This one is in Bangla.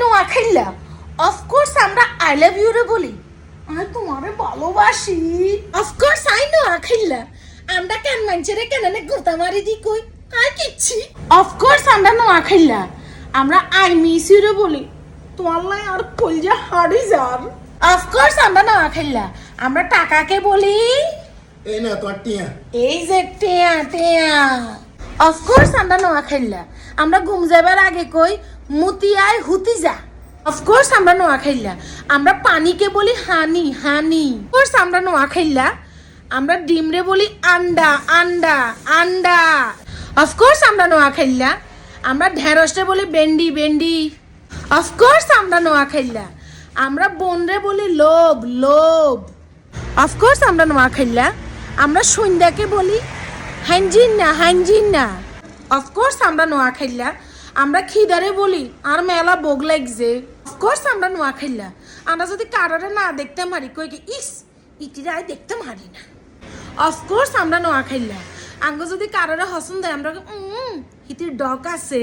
নোয়া খাইলা অফকোর্স আমরা আই লাভ ইউ রে বলি। আমি তোমারে ভালোবাসি। অফকোর্স আই নোয়া খাইলা আমরা কেন মানছে কেন গুতা মারি দি কই? আর কিচ্ছি। অফকোর্স আমরা নোয়া খাইলা আমরা আই মিস ইউ রে বলি। তোমার লাই আর কলজা হাড়ি যার অফকোর্স আমরা নোয়া খাইলা আমরা টাকাকে বলি। এই না তোমার টিয়া। এই যে টেয়া টেয়া। অফকোর্স আমরা নোয়া খাইলা আমরা ঘুম যাবার আগে কই মুতিয়ায় হুতি যা অফকোর্স আমরা নোয়া খাইলা আমরা পানিকে বলি হানি হানি। অফকোর্স আমরা নোয়া খাইলা আমরা ডিমরে বলি আন্ডা আন্ডা আন্ডা। অফকোর্স আমরা নোয়া খাইলা আমরা ঢেঁড়সরে বলি বেন্ডি বেন্ডি অফকোর্স আমরা নোয়া খাইলা আমরা বনরে বলি লোভ লোভ। অফকোর্স আমরা নোয়া খাইলা আমরা সন্ধ্যাকে বলি হ্যাঞ্জিন না হাঞ্জিন না অফকোর্স আমরা নোয়া খাইলা আমরা খিদারে বলি, আর মেলা বোগ লাগছে। অফকোর্স আমরা নোয়া খাইলা আমরা যদি কারোরে না দেখতে মারি, কই কি, ইস, ইটিরা আয় দেখতে মারি না। অফকোর্স আমরা নোয়া খাইলা আঙ্গ যদি কারোরে হসন দেয়, আমরা হিতির ডক আছে।